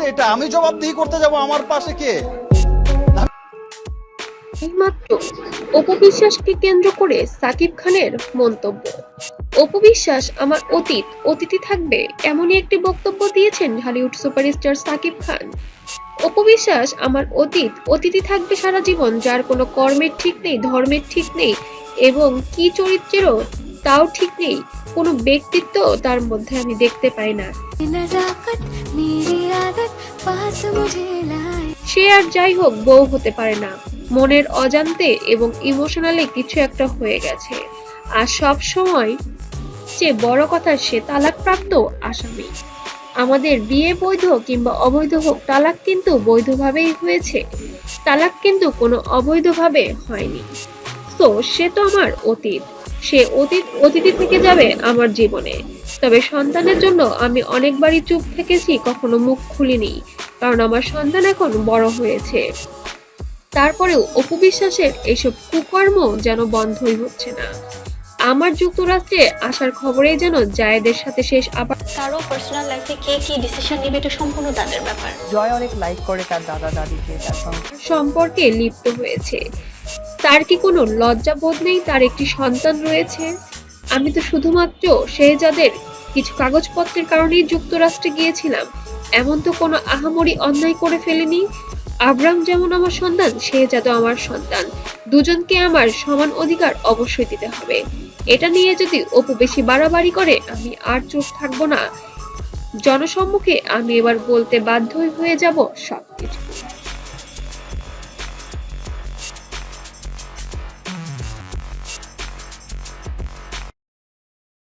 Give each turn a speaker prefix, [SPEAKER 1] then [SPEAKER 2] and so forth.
[SPEAKER 1] এটা আমি জবাবদিহি করতে যাব আমার পাশে কে?
[SPEAKER 2] কেন্দ্র করে সাকিব খানের মন্তব্য। আমার অতীত থাকবে এমনই একটি বক্তব্য দিয়েছেন হলিউড সুপারস্টার সাকিব খান। অপবিশ্বাস আমার অতীত অতীতই থাকবে সারা জীবন, যার কোনো কর্মের ঠিক নেই, ধর্মের ঠিক নেই, এবং কি চরিত্রেরও তাও ঠিক নেই। কোনো ব্যক্তিত্ব তার মধ্যে আমি দেখতে পাই না। সে আর যাই হোক, বউ হতে পারে না। মনের অজান্তে এবং ইমোশনালি কিছু একটা হয়ে গেছে। আর সব সময় যে বড় কথা, সে তালাকপ্রাপ্ত আসামি। আমাদের বিয়ে বৈধ কিংবা অবৈধ হোক, তালাক কিন্তু বৈধভাবেই হয়েছে। তালাক কিন্তু কোনো অবৈধভাবে হয়নি। তো সে তো আমার অতীত। সে অতীত অতীতে থেকে যাবে আমার জীবনে। তবে সন্তানের জন্য আমি অনেকবারই চুপ থেকেছি কখনো মুখ খুলিনি কারণ আমার সন্তান এখন বড় হয়েছে। তারপরেও অপবিশ্বাসের এইসব কুকর্ম যেন বন্ধই হচ্ছে না। আমার যুক্তরাষ্ট্রে আসার খবরেই যেন জায়েদের সাথে শেষ আবার
[SPEAKER 3] কারও পার্সোনাল লাইফে কে কি ডিসিশন নেবে এটা সম্পূর্ণ তাদের ব্যাপার।
[SPEAKER 4] জয় অনেক লাইক করে তার দাদা দাদিকে তার
[SPEAKER 2] সম্পর্কে লিপ্ত হয়েছে। তার কি কোনো লজ্জা বোধ নেই? তার একটি সন্তান রয়েছে। আমি তো শুধুমাত্র শেহজাদের কিছু কাগজপত্রের কারণেই যুক্তরাষ্ট্রে গিয়েছিলাম। এমন তো কোনো আহামরি অন্যায় করে ফেলেনি। আব্রাম যেমন আমার সন্তান শেহজাদও আমার সন্তান। দুজনকে আমার সমান অধিকার অবশ্যই দিতে হবে। এটা নিয়ে যদি অপু বেশি বাড়াবাড়ি করে, আমি আর চুপ থাকব না। জনসম্মুখে আমি এবার বলতে বাধ্যই হয়ে যাব সবকিছু।